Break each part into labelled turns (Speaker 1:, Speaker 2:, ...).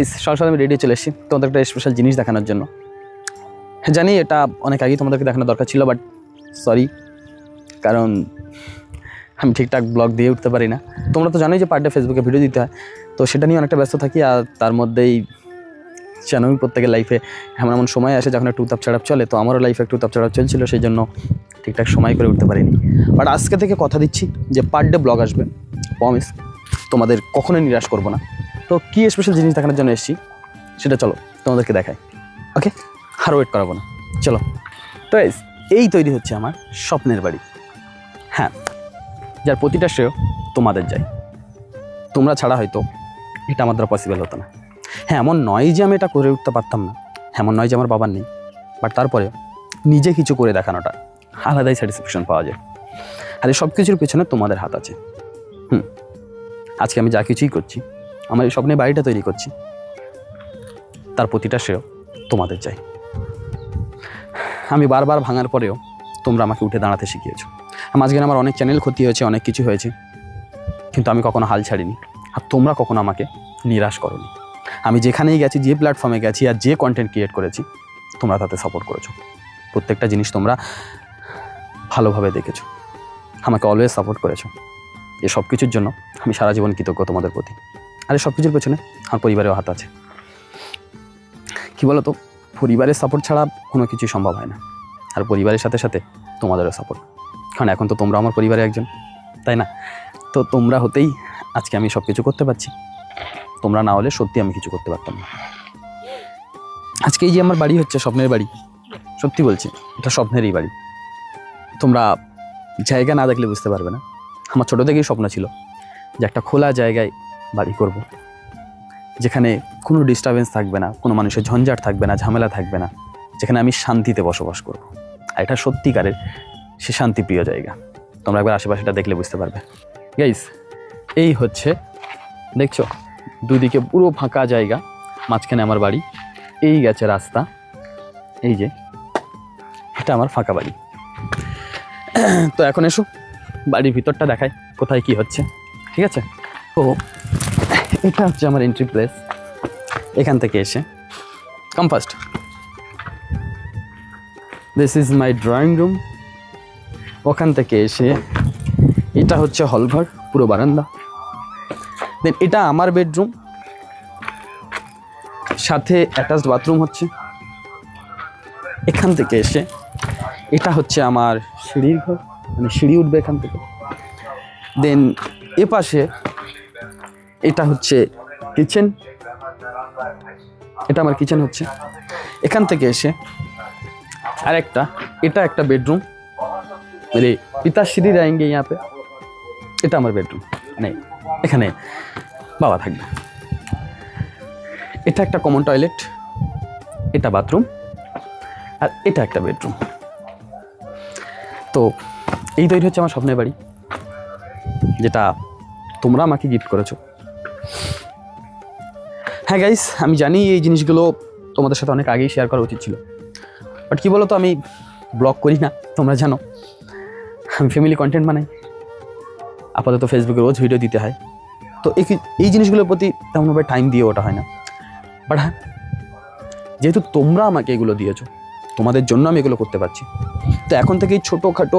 Speaker 1: এই সকাল সকাল আমি রেডি চলে এসেছি। তোমাদের একটা স্পেশাল জিনিস দেখানোর জন্য। জানি এটা অনেক আগেই তোমাদেরকে দেখানো দরকার ছিল বাট সরি কারণ আমি ঠিকঠাক ব্লগ দিয়ে উঠতে পারি না। তোমরা তো জানোই যে পার ডে ফেসবুকে ভিডিও দিতে হয়, তো সেটা নিয়ে অনেকটা ব্যস্ত থাকি, আর তার মধ্যেই জানোই প্রত্যেকের লাইফে এমন এমন সময় আসে যখন একটু উতাপ চাড়াপ চলে, তো আমারও লাইফে একটু উতাপ চাড়াপ চলছিল, সেই জন্য ঠিকঠাক সময় করে উঠতে পারিনি। বাট আজকে থেকে কথা দিচ্ছি যে পার ডে ব্লগ আসবে প্রমিস তোমাদের কখনোই নিরাশ করব না। তো কী স্পেশাল জিনিস দেখানোর জন্য এসেছি? সেটা চলো, তোমাদেরকে দেখাই। ওকে আর ওয়েট করাবো না। চলো। তো এই তৈরি হচ্ছে আমার স্বপ্নের বাড়ি। হ্যাঁ যার প্রতিটা শ্রেয় তোমাদের যায়। তোমরা ছাড়া হয়তো এটা আমার দ্বারা পসিবল হতো না। হ্যাঁ এমন নয় যে আমি এটা করে উঠতে পারতাম না। এমন নয় যে আমার বাবার নেই। বাট তারপরে নিজে কিছু করে দেখানোটা আলাদাই স্যাটিসফ্যাকশন পাওয়া যায়। আর এই সব কিছুর পেছনে তোমাদের হাত আছে। হুম। আজকে আমি যা কিছুই করছি আমার এই স্বপ্নে বাড়িটা তৈরি করছি। তার প্রতিটা শ্রেয় তোমাদের চাই। আমি বারবার ভাঙার পরেও তোমরা আমাকে উঠে দাঁড়াতে শিখিয়েছো। মাঝখানে আমার অনেক চ্যানেল ক্ষতি হয়েছে, অনেক কিছু হয়েছে। কিন্তু আমি কখনো হাল ছাড়িনি। আর তোমরা কখনো আমাকে নিরাশ করনি। আমি যেখানেই গেছি, যে প্ল্যাটফর্মে গেছি আর যে কন্টেন্ট ক্রিয়েট করেছি, তোমরা তাতে সাপোর্ট করেছ। প্রত্যেকটা জিনিস তোমরা ভালোভাবে দেখেছ। আমাকে অলওয়েজ সাপোর্ট করেছ। এসব কিছুর জন্য আমি সারা জীবন কৃতজ্ঞ তোমাদের প্রতি। আর সব কিছুর পেছনে আমার পরিবারেও হাত আছে। কী বলো তো পরিবারের সাপোর্ট ছাড়া কোনো কিছুই সম্ভব হয় না। আর পরিবারের সাথে সাথে তোমাদেরও সাপোর্ট কারণ এখন তো তোমরা আমার পরিবারে একজন, তাই না? তো তোমরা হতেই আজকে আমি সব কিছু করতে পারছি। তোমরা না হলে সত্যি আমি কিছু করতে পারতাম না। আজকে এই যে আমার বাড়ি হচ্ছে স্বপ্নের বাড়ি, সত্যি বলছি, এটা স্বপ্নেরই বাড়ি। তোমরা জায়গা না দেখলে বুঝতে পারবে না। আমার ছোটো থেকেই স্বপ্ন ছিল যে একটা খোলা জায়গায় বাড়ি করব। যেখানে কোনো ডিস্টারবেন্স থাকবে না, কোনো মানুষের ঝঞ্ঝাট থাকবে না, ঝামেলা থাকবে না, যেখানে আমি শান্তিতে বসবাস করব। আর এটা সত্যিকারের সে শান্তিপ্রিয় জায়গা। তোমরা একবার আশেপাশেটা দেখলে বুঝতে পারবে। গাইস এই হচ্ছে, দেখছ? দুদিকে পুরো ফাঁকা জায়গা, মাঝখানে আমার বাড়ি। এই গেছে রাস্তা। এই যে, এটা আমার ফাঁকা বাড়ি। তো এখন এসো, বাড়ির ভিতরটা দেখায় কোথায় কি হচ্ছে। ঠিক আছে? তো এটা হচ্ছে আমার এন্ট্রি প্লেস এখান থেকে এসে। Come first this is my drawing room ওখান থেকে এসে এটা হচ্ছে হলঘর পুরো বারান্দা। দেন এটা আমার বেডরুম সাথে অ্যাটাচড বাথরুম হচ্ছে। এখান থেকে এসে এটা হচ্ছে আমার সিঁড়ির ঘর। মানে সিঁড়ি উঠবে এখান থেকে। দেন এ পাশে এটা হচ্ছে কিচেন এটা আমার কিচেন হচ্ছে। এখান থেকে এসে আর একটা এটা একটা বেডরুম মেরে পিতাশ্রী রায়েঙ্গে ইয়া পে এটা আমার বেডরুম মানে এখানে বাবা থাকবে। এটা একটা কমন টয়লেট এটা বাথরুম আর এটা একটা বেডরুম তো এই তৈরি হচ্ছে আমার স্বপ্নের বাড়ি। যেটা তোমরা আমাকে গিফট করেছ। হ্যাঁ গাইস আমি জানি এই জিনিসগুলো তোমাদের সাথে অনেক আগেই শেয়ার করা উচিত ছিল। বাট কী বলো তো আমি ব্লগ করি না, তোমরা জানো। আমি ফ্যামিলি কন্টেন্ট বানাই। আপাতত ফেসবুকে রোজ ভিডিও দিতে হয়। তো এই এই জিনিসগুলোর প্রতি তেমনভাবে টাইম দিয়ে ওটা হয় না। বাট হ্যাঁ যেহেতু তোমরা আমাকে এগুলো দিয়েছ, তোমাদের জন্য আমি এগুলো করতে পারছি। তো এখন থেকে এই ছোটোখাটো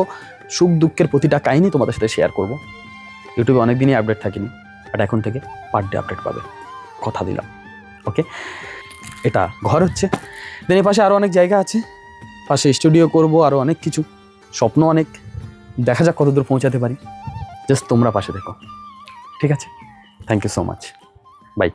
Speaker 1: সুখ দুঃখের প্রতিটা কাহিনি তোমাদের সাথে শেয়ার করব। ইউটিউবে অনেক দিনই আপডেট থাকিনি। বাট এখন থেকে পার ডে আপডেট পাবে। কথা দিলাম। ওকে এটা ঘর হচ্ছে। দেন পাশে আরও অনেক জায়গা আছে। পাশে স্টুডিও করব আরও অনেক কিছু। স্বপ্ন অনেক। দেখা যাক কতদূর পৌঁছাতে পারি। জাস্ট তোমরা পাশে দেখো ঠিক আছে? Thank you so much bye